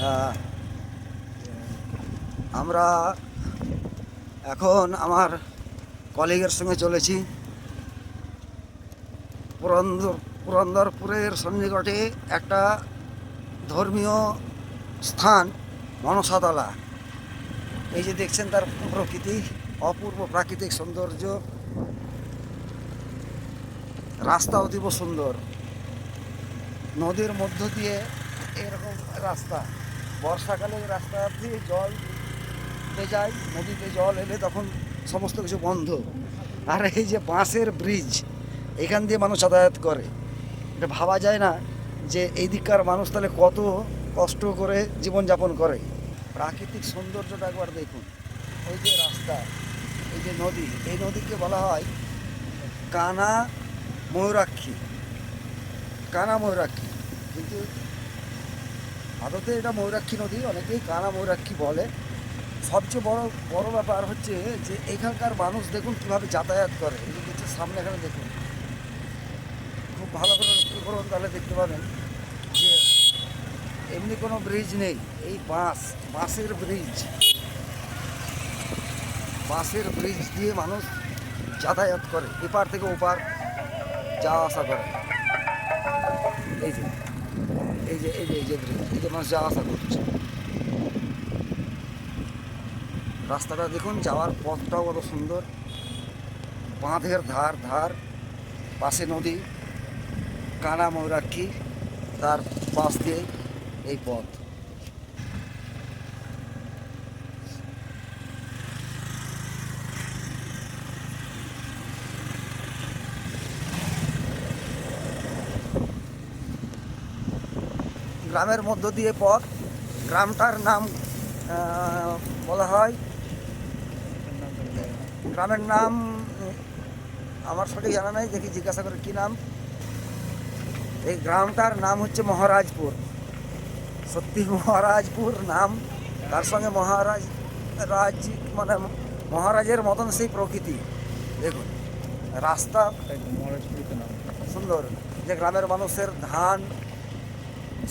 আহ, আমরা এখন আমার কলিগের সঙ্গে চলেছি। পুরন্দর পুরন্দরপুরের সন্নিকটে একটা ধর্মীয় স্থান মনসাতলা। এই যে দেখছেন তার প্রকৃতি অপূর্ব প্রাকৃতিক সৌন্দর্য। রাস্তা অতীব সুন্দর। নদীর মধ্য দিয়ে এরকম রাস্তা। বর্ষাকালে রাস্তা দিয়ে জল যায়, নদীতে জল এলে তখন সমস্ত কিছু বন্ধ। আর এই যে বাঁশের ব্রিজ এখান দিয়ে মানুষ যাতায়াত করে। এটা ভাবা যায় না যে এই দিককার মানুষ তাহলে কত কষ্ট করে জীবনযাপন করে। প্রাকৃতিক সৌন্দর্যটা একবার দেখুন। ওই যে রাস্তা, এই যে নদী, এই নদীকে বলা হয় কানা ময়ূরাক্ষী। কানা ময়ূরাক্ষী। কিন্তু আদতে এটা ময়ূরাক্ষী নদী, অনেকেই কানা ময়ূরাক্ষী বলে। সবচেয়ে বড় বড় ব্যাপার হচ্ছে যে এখানকার মানুষ দেখুন কীভাবে যাতায়াত করে। এই দেখছেন, সামনে এখানে দেখুন। খুব ভালো করে লক্ষ্য করুন তাহলে দেখতে পাবেন যে এমনি কোনো ব্রিজ নেই। এই বাঁশ, বাঁশের ব্রিজ বাঁশের ব্রিজ দিয়ে মানুষ যাতায়াত করে। এপার থেকে ওপার যাওয়া আসা করে। এই যে। যে, এই যে এই যে এই যে মানুষ যাওয়া আসা করছে। রাস্তাটা দেখুন, যাওয়ার পথটাও কত সুন্দর। বাঁধের ধার ধার, পাশে নদী কানা ময়ূরাক্ষী তার পাশ দিয়ে এই পথ। গ্রামের মধ্য দিয়ে পথ। গ্রামটার নাম বলা হয়। গ্রামের নাম আমার সঠিক জানা নাই দেখি জিজ্ঞাসা করে কী নাম। এই গ্রামটার নাম হচ্ছে মহারাজপুর। সত্যি মহারাজপুর নাম তার সঙ্গে মহারাজ রাজ মানে মহারাজের মতন সেই প্রকৃতি। দেখুন রাস্তা সুন্দর। যে গ্রামের মানুষের ধান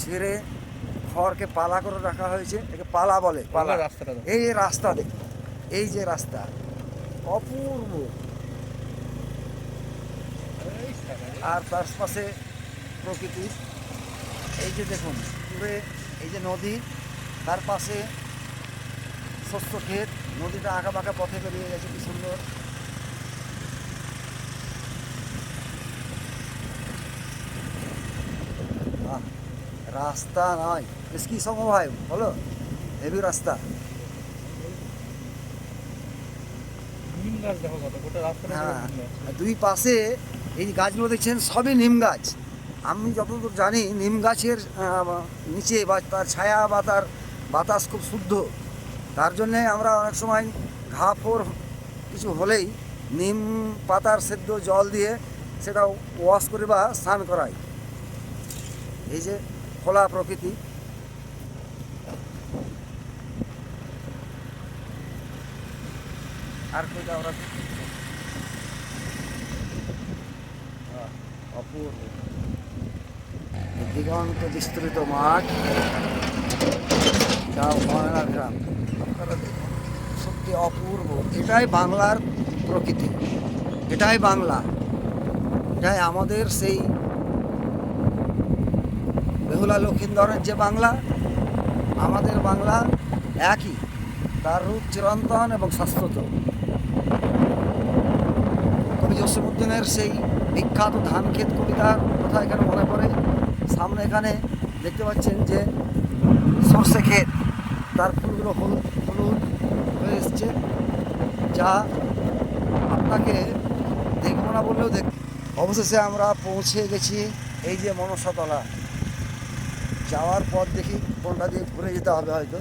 ছেড়ে খড়কে পালা করে রাখা হয়েছে একে পালা বলে পালা। রাস্তাটা। এই রাস্তা দেখুন এই যে রাস্তা অপূর্ব। আর তার পাশে প্রকৃতি। এই যে দেখুন দূরে এই যে নদী তার পাশে শস্য ক্ষেত নদীটা আঁকা বাঁকা পথে বেরিয়ে গেছে কি সুন্দর। রাস্তা নয় বেশ কি সময় বলো? হেভি রাস্তা। হ্যাঁ। দুই পাশে এই গাছগুলো দেখছেন সবই নিম গাছ। আমি যতদূর জানি নিম গাছের নিচে বা তার ছায়া বা তার বাতাস খুব শুদ্ধ। তার জন্যে আমরা অনেক সময় ঘা ফোর কিছু হলেই নিম পাতার সেদ্ধ জল দিয়ে সেটা ওয়াশ করে বা স্নান করাই। এই যে খোলা প্রকৃতি। আর কোথাও অপূর্ব। দিগন্ত বিস্তৃত মাঠ। যা ময়নার গ্রাম। সত্যি অপূর্ব। এটাই বাংলার প্রকৃতি। এটাই বাংলা। এটাই আমাদের সেই বেহুলা লক্ষিন্দরের যে বাংলা, আমাদের বাংলা একই। তার রূপ চিরন্তন এবং শাশ্বত। কবি জসীমুদ্দিনের সেই বিখ্যাত ধান ক্ষেত কবিতার কথা এখানে মনে পড়ে। সামনে এখানে দেখতে পাচ্ছেন যে সর্ষে ক্ষেত, তার ফুলগুলো হলুদ হলুদ হয়ে এসছে, যা আপনাকে দেখব না বললেও দেখ অবশেষে আমরা পৌঁছে গেছি এই যে মনসাতলা। যাওয়ার পর দেখি কোনটা দিয়ে ঘুরে যেতে হবে হয়তো।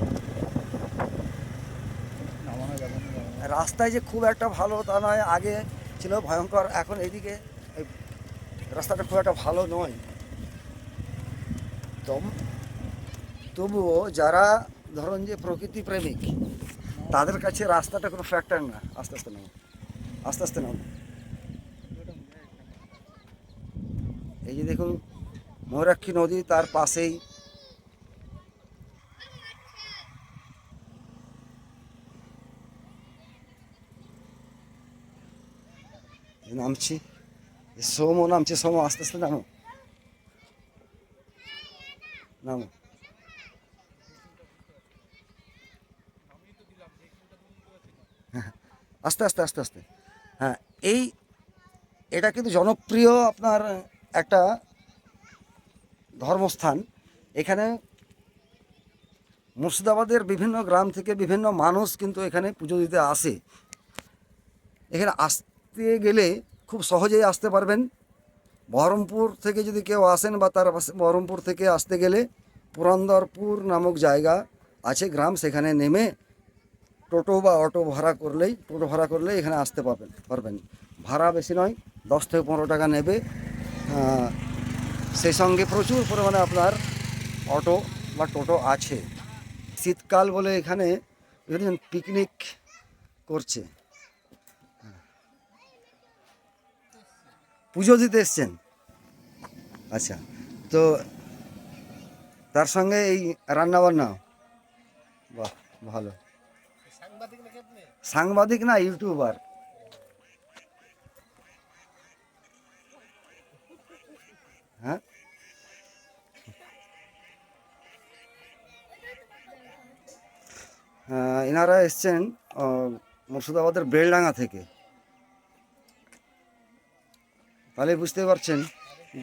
রাস্তায় যে খুব একটা ভালো তা নয়, আগে ছিল ভয়ঙ্কর, এখন এইদিকে এই রাস্তাটা খুব একটা ভালো নয়। তম- তবুও যারা ধরুন যে প্রকৃতি প্রেমিক, তাদের কাছে রাস্তাটা কোনো ফ্যাক্টর না। আস্তে আস্তে নাও আস্তে আস্তে নাও এই যে দেখুন, ময়ূরাক্ষী নদী তার পাশেই নামছি সোমও নামছে সোমো আস্তে আস্তে নামো নামো আস্তে আস্তে আস্তে আস্তে হ্যাঁ এই এটা কিন্তু জনপ্রিয় আপনার একটা ধর্মস্থান। এখানে মুর্শিদাবাদের বিভিন্ন গ্রাম থেকে বিভিন্ন মানুষ কিন্তু এখানে পুজো দিতে আসে। এখানে আসতে গেলে খুব সহজেই আসতে পারবেন। বহরমপুর থেকে যদি কেউ আসেন বা তার বহরমপুর থেকে আসতে গেলে পুরন্দরপুর নামক জায়গা আছে, গ্রাম সেখানে নেমে টোটো বা অটো ভাড়া করলেই, টোটো ভাড়া করলেই এখানে আসতে পারবেন পারবেন। ভাড়া বেশি নয়, দশ থেকে পনেরো টাকা নেবে। সেই সঙ্গে প্রচুর পরিমাণে আপনার অটো বা টোটো আছে। শীতকাল বলে এখানে পিকনিক করছে। পুজো দিতে এসছেন? আচ্ছা তো তার সঙ্গে এই রান্না বান্না বাহ, ভালো। সাংবাদিক না ইউটিউবার? হ্যাঁ? এনারা এসছেন মুর্শিদাবাদের বেলডাঙ্গা থেকে। তাহলে বুঝতে পারছেন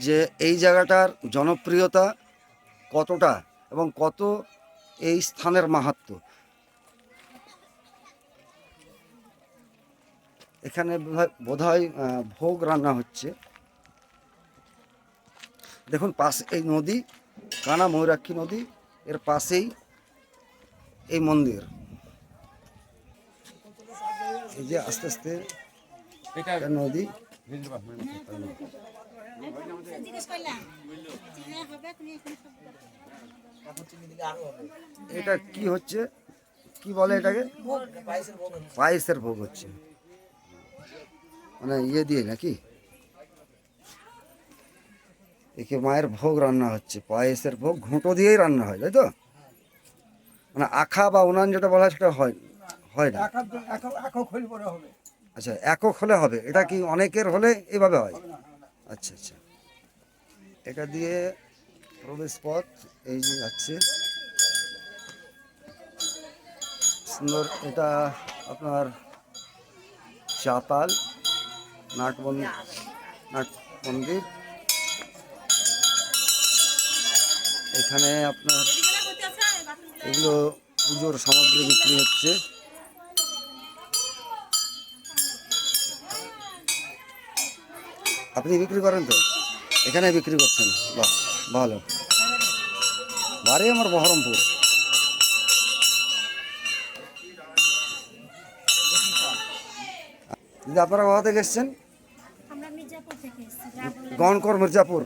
যে এই জায়গাটার জনপ্রিয়তা কতটা এবং কত এই স্থানের মাহাত্ম্য এখানে বোধ হয় ভোগ রান্না হচ্ছে। দেখুন পাশে এই নদী কানা ময়ূরাক্ষী নদী এর পাশেই এই মন্দির। এই যে আস্তে আস্তে নদী। এটা কি হচ্ছে? কি বলে এটাকে? পায়েসের ভোগ হচ্ছে। মানে ইয়ে দিয়ে নাকি? একে মায়ের ভোগ রান্না হচ্ছে, পায়েসের ভোগ ঘুঁটো দিয়েই রান্না হয়, তাই তো? মানে আখা বা উনান যেটা বলা হয় সেটা হয় হয় না। আচ্ছা একক হলে হবে। এটা কি অনেকের হলে এভাবে হয়? আচ্ছা আচ্ছা। এটা দিয়ে প্রবেশ পথ, এই যে যাচ্ছে। সুন্দর, এটা আপনার চাতাল, নাট নাট মন্দির। এখানে আপনার এগুলো পুজোর সামগ্রী বিক্রি হচ্ছে। আপনি বিক্রি করেন তো? এখানে বিক্রি করছেন? বাহ ভালো। বাড়ি আমার বহরমপুর। দিদি আপনারা কোথা থেকে এসছেন? আমরা মির্জাপুর ডাক বাংলা গণকর মির্জাপুর?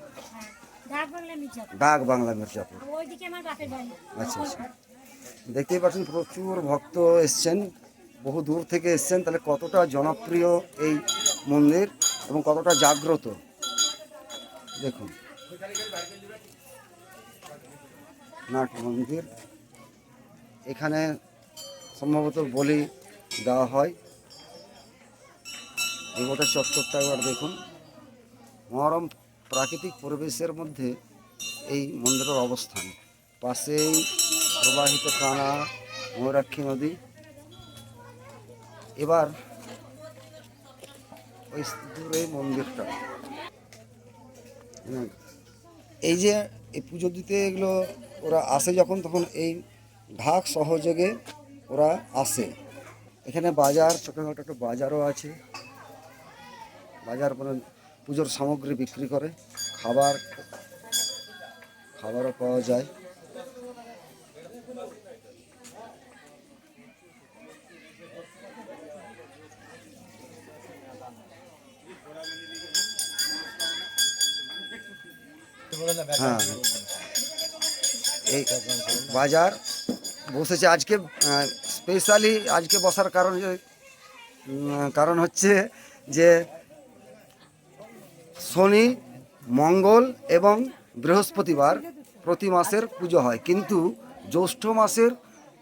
হ্যাঁ, মির্জাপুর। ডাক বাংলা মির্জাপুর। আচ্ছা আচ্ছা। দেখতেই পাচ্ছেন প্রচুর ভক্ত এসছেন। বহু দূর থেকে এসছেন। তাহলে কতটা জনপ্রিয় এই মন্দির? এবং কতটা জাগ্রত। দেখুন। নাট মন্দির। এখানে সম্ভবত বলি দেওয়া হয়। গোটা চত্বরটা একবার দেখুন। মহরম প্রাকৃতিক পরিবেশের মধ্যে এই মন্দিরের অবস্থান। পাশেই প্রবাহিত কানা, ময়ূরাক্ষী নদী। এবার ওই দূরে মন্দিরটা। এই যে এই পুজো দিতে এগুলো ওরা আসে যখন, তখন এই ঢাক সহযোগে ওরা আসে। এখানে বাজার, ছোটোখাটো একটা বাজারও আছে। বাজার মানে পুজোর সামগ্রী বিক্রি করে, খাবার, খাবারও পাওয়া যায়। হ্যাঁ। এই বাজার বসেছে আজকে স্পেশালি আজকে বসার কারণ কারণ হচ্ছে যে শনি মঙ্গল এবং বৃহস্পতিবার প্রতি মাসের পুজো হয়। কিন্তু জ্যৈষ্ঠ মাসের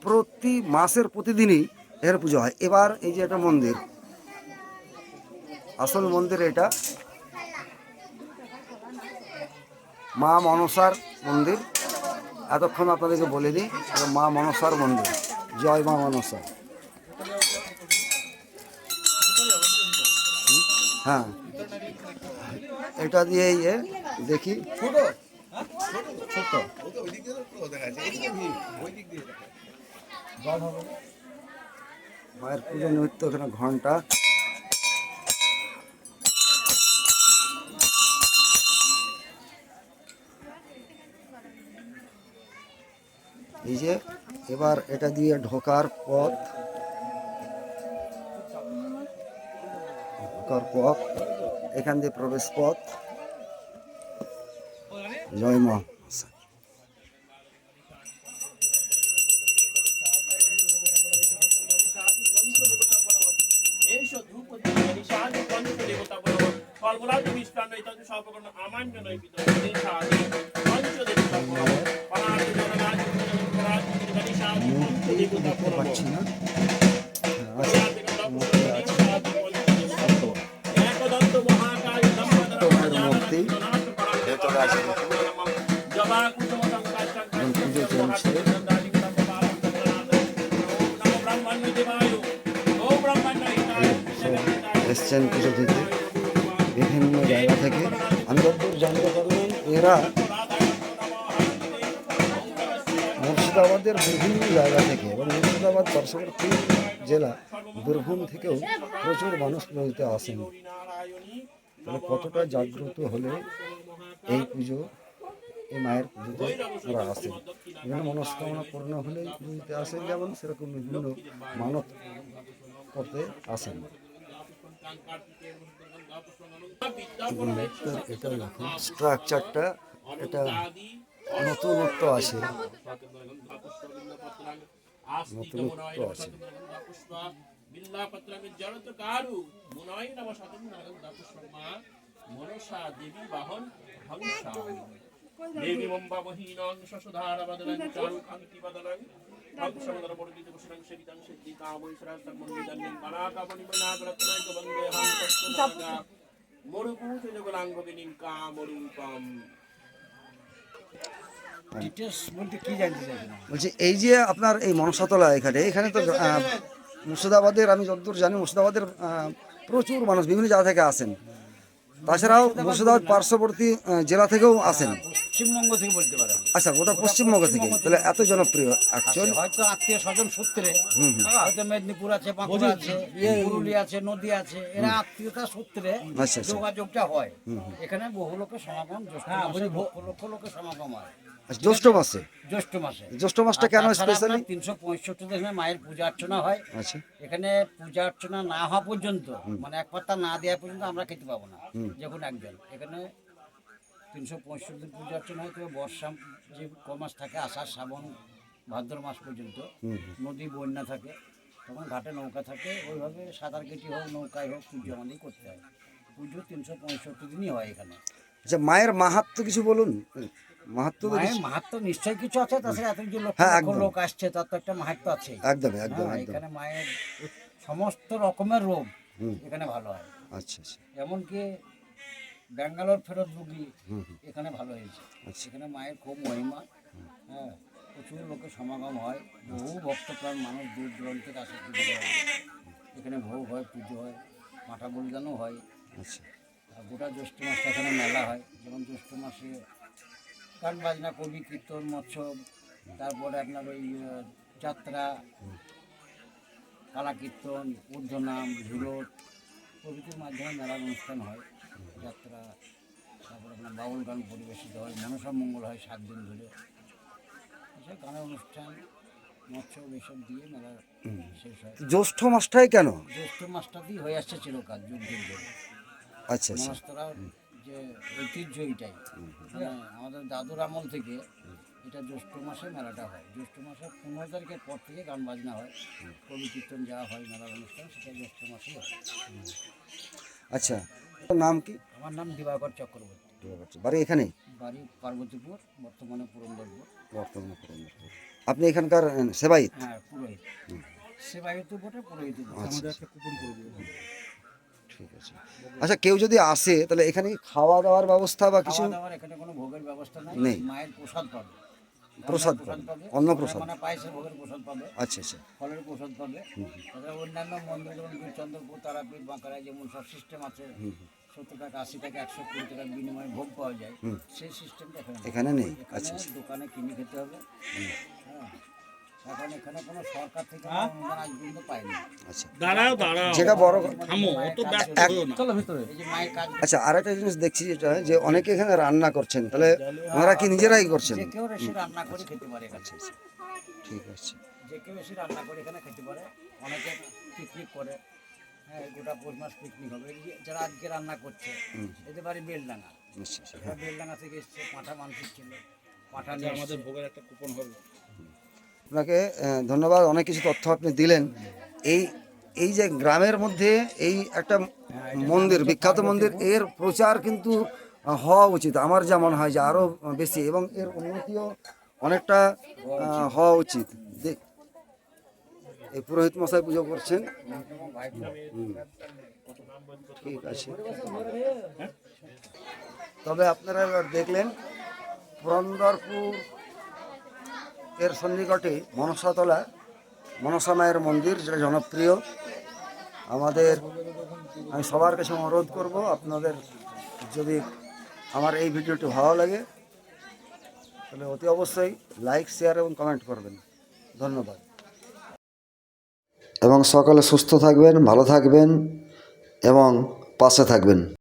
প্রতি মাসের প্রতিদিনই এর পুজো হয়। এবার এই যে একটা মন্দির আসল মন্দির এটা মা মনসার মন্দির। এতক্ষণ আপনাদেরকে বলিনি এটা মা মনসার মন্দির। জয় মা মনসা। হ্যাঁ। এটা দিয়ে ইয়ে দেখি। মায়ের পুজো নিমিত্ত এখানে ঘণ্টা। এই যে, এবার এটা দিয়ে ঢোকার পথ। ঢোকার পথ, এখান দিয়ে প্রবেশ পথ। জয় মা। এসো ফলমূলাদি মিষ্টান্ন ইত্যাদি সর্বকর্ণ আমান্য নয় পিত শান্তি পঞ্চ দেবতা বলব পরাদি জনরাজ জনরাজ গণি শান্তি পঞ্চ দেবতা দেখতে বলব পাচ্ছি না আছে। একদন্ত মহাকায় তোমার মূর্তি ভেতরে আছে জবা কুসুম সংকাশ এখন পুজো চলছে এসছেন পুজো দিতে বিভিন্ন জায়গা থেকে আমি যতদূর জানতে পারলাম এরা মুর্শিদাবাদের বিভিন্ন জায়গা থেকে এবং মুর্শিদাবাদ পার্শ্ববর্তী জেলা বীরভূম থেকেও প্রচুর মানুষ নদীতে আসেন। তাহলে কতটা জাগ্রত হলে এই পুজো, এই মায়ের পুজোতে ওরা আসেন এখানে মনস্কামনা পূর্ণ হলে পুজোতে আসেন যেমন সেরকম বিভিন্ন মানত করতে আসেন। এটা দেখুন স্ট্রাকচারটা এটা নতুনত্ব আছে নতুনত্ব আছে মনসা দেবী বাহন দেবী মম্বা মহীনং শশুধার বদলং চারু কান্তি বদলং। বলছি, এই যে আপনার এই মনসাতলা এখানে এখানে তো মুর্শিদাবাদের, আমি যতদূর জানি, মুর্শিদাবাদের প্রচুর মানুষ, বিভিন্ন জায়গা থেকে আসেন। তাছাড়াও মুর্শিদাবাদ পার্শ্ববর্তী জেলা থেকেও আসেন পশ্চিমবঙ্গ থেকে বলতে পারেন। আচ্ছা গোটা পশ্চিমবঙ্গ থেকে? তাহলে এত জনপ্রিয় অ্যাকচুয়ালি হয়তো আত্মীয় স্বজন সূত্রে। হয়তো মেদিনীপুর আছে বাঁকুড়া আছে পুরুলিয়া আছে নদী আছে। এরা আত্মীয়তা সূত্রে আচ্ছা, আচ্ছা। যোগাযোগটা হয়। এখানে বহু লোকের সমাগম জ্যৈষ্ঠ লক্ষ লক্ষ লোকের সমাগম হয়। আচ্ছা, জ্যৈষ্ঠ মাসে? জ্যৈষ্ঠ মাসে। জ্যৈষ্ঠ মাসটা কেন স্পেশালি তিনশো পঁয়ষট্টি দিনে মায়ের পূজা অর্চনা হয়। আচ্ছা। এখানে পূজা অর্চনা না হওয়া পর্যন্ত মানে এক পাত্তা না দেওয়া পর্যন্ত আমরা খেতে পাবো না। যে কোনো একজন এখানে তিনশো পঁয়ষট্টি দিন পূজা অর্চনা হয় তবে বর্ষা যে ক মাস থাকে আষাঢ় শ্রাবণ ভাদ্র মাস পর্যন্ত নদী বন্যা থাকে তখন ঘাটে নৌকা থাকে ওইভাবে সাঁতার কেটে হোক নৌকায় হোক পুজো আমাদের করতে হয়। পুজো তিনশো পঁয়ষট্টি দিনই হয় এখানে। আচ্ছা মায়ের মাহাত্ম কিছু বলুন? মাহাত্ম মায়ের মাহাত্ম নিশ্চয়ই কিছু আছে তাছাড়া এত যে লক্ষ হ্যাঁ, লোক আসছে তার তো একটা মাহাত্ম আছে। একদম একদম হ্যাঁ, এখানে মায়ের সমস্ত রকমের রোগ। এখানে ভালো হয়। আচ্ছা আচ্ছা। এমনকি ব্যাঙ্গালোর ফেরত রুগী এখানে ভালো হয়েছে। আচ্ছা। এখানে মায়ের খুব মহিমা। হ্যাঁ প্রচুর লোকের সমাগম হয়। বহু ভক্তপ্রাণ মানুষ দূর দূরান্ত থেকে আসে পুজো জন্য। এখানে ভোগ হয় পুজো হয় মাথা বলিদানও হয়। আচ্ছা। আর গোটা জ্যৈষ্ঠ মাসটা এখানে মেলা হয়। যেমন জ্যৈষ্ঠ মাসে গান বাজনা কবি কীর্তন মৎসব তারপরে আপনার ওই যাত্রা কালা কীর্তন ঊর্ধ্বনাম ঝুলট প্রভৃতির মাধ্যমে মেলার অনুষ্ঠান হয়। যাত্রা তারপরে আপনার বাউল গান পরিবেশিত হয় মনসা মঙ্গল হয় সাত দিন ধরে। এসব গানের অনুষ্ঠান মৎসব এসব দিয়ে মেলা শেষ হয়। জ্যৈষ্ঠ মাসটাই কেন? জ্যৈষ্ঠ মাসটা দিয়ে হয়ে আসছে চিরকাল যুগ যুগ ধরে। আচ্ছা আচ্ছা। মনস্তরা যে ঐতিহ্য এটাই মানে আমাদের দাদুর আমল থেকে এটা জ্যৈষ্ঠ মাসে মেলাটা হয়। জ্যৈষ্ঠ মাসের পনেরো তারিখের পর থেকে গান বাজনা হয়। কবি কীর্তন যাওয়া হয় মেলার অনুষ্ঠান সেটা জ্যৈষ্ঠ মাসেই হয়। আচ্ছা নাম কি? আমার নাম দিবাকর চক্রবর্তী। বাড়ি এখানে বাড়ি পার্বতীপুর বর্তমানে পুরন্দরপুর। বর্তমানে পুরন্দরপুর। আপনি এখানকার আহ, হ্যাঁ পুরোহিত। সেবায়িত বটে পুরোহিত আচ্ছা আমাদের একটা কুপন করে দিবে ঠিক আছে। আচ্ছা কেউ যদি আসে তাহলে এখানে খাওয়া দাওয়ার ব্যবস্থা বা কিছু? এখানে কোনো ভোগের ব্যবস্থা নেই। নেই। মায়ের প্রসাদ পাবে। প্রসাদ প্রসাদ পাবে, অন্ন। মানে প্রসাদ পাবে। আচ্ছা আচ্ছা। ফলের প্রসাদ পাবে। অন্যান্য মন্দির যেমন চন্দ্রপুর তারাপীঠ বাঁকুড়ায় যেমন সব সিস্টেম আছে সত্তর টাকা আশি টাকা একশো কুড়ি টাকার বিনিময়ে ভোগ পাওয়া যায়। সেই সিস্টেমটা এখানে নেই। এখানে নেই। আচ্ছা আচ্ছা। দোকানে কিনে খেতে হবে। হ্যাঁ। যেটা বড় থামো অত ব্যস্ত এক- হও না। এই যে মায়ের কাজ আচ্ছা আরেকটা জিনিস দেখছি যেটা যে অনেকে এখানে রান্না করছেন। তাহলে ওনারা কি নিজেরাই করছেন? খেতে পারে ঠিক আছে। যে কেউ এসে রান্না করে এখানে খেতে পারে। অনেকে পিকনিক করে। হ্যাঁ গোটা পৌষ মাস পিকনিক হবে। যারা আজকে রান্না করছে এদের বাড়ি বেলডাঙ্গা। আচ্ছা আচ্ছা। বেলডাঙ্গা থেকে এসছে পাঁঠা মাংস ছিল পাঁঠা নিয়ে আমাদের ভোগের একটা কুপন হবে আপনাকে ধন্যবাদ। অনেক কিছু তথ্য আপনি দিলেন। এই এই যে গ্রামের মধ্যে এই একটা মন্দির বিখ্যাত মন্দির এর প্রচার কিন্তু হওয়া উচিত। আমার যা মনে হয় যে আরও বেশি এবং এর উন্নতিও অনেকটা হওয়া উচিত। এই পুরোহিত মশাই পুজো করছেন। ঠিক আছে। তবে আপনারা দেখলেন পুরন্দরপুর এর সন্নিকটে মনসাতলা মনসা মায়ের মন্দির, যেটা জনপ্রিয়। আমাদের, আমি সবার কাছে অনুরোধ করব, আপনাদের যদি আমার এই ভিডিওটি ভালো লাগে, তাহলে অতি অবশ্যই লাইক শেয়ার এবং কমেন্ট করবেন। ধন্যবাদ। এবং সকালে সুস্থ থাকবেন, ভালো থাকবেন এবং পাশে থাকবেন।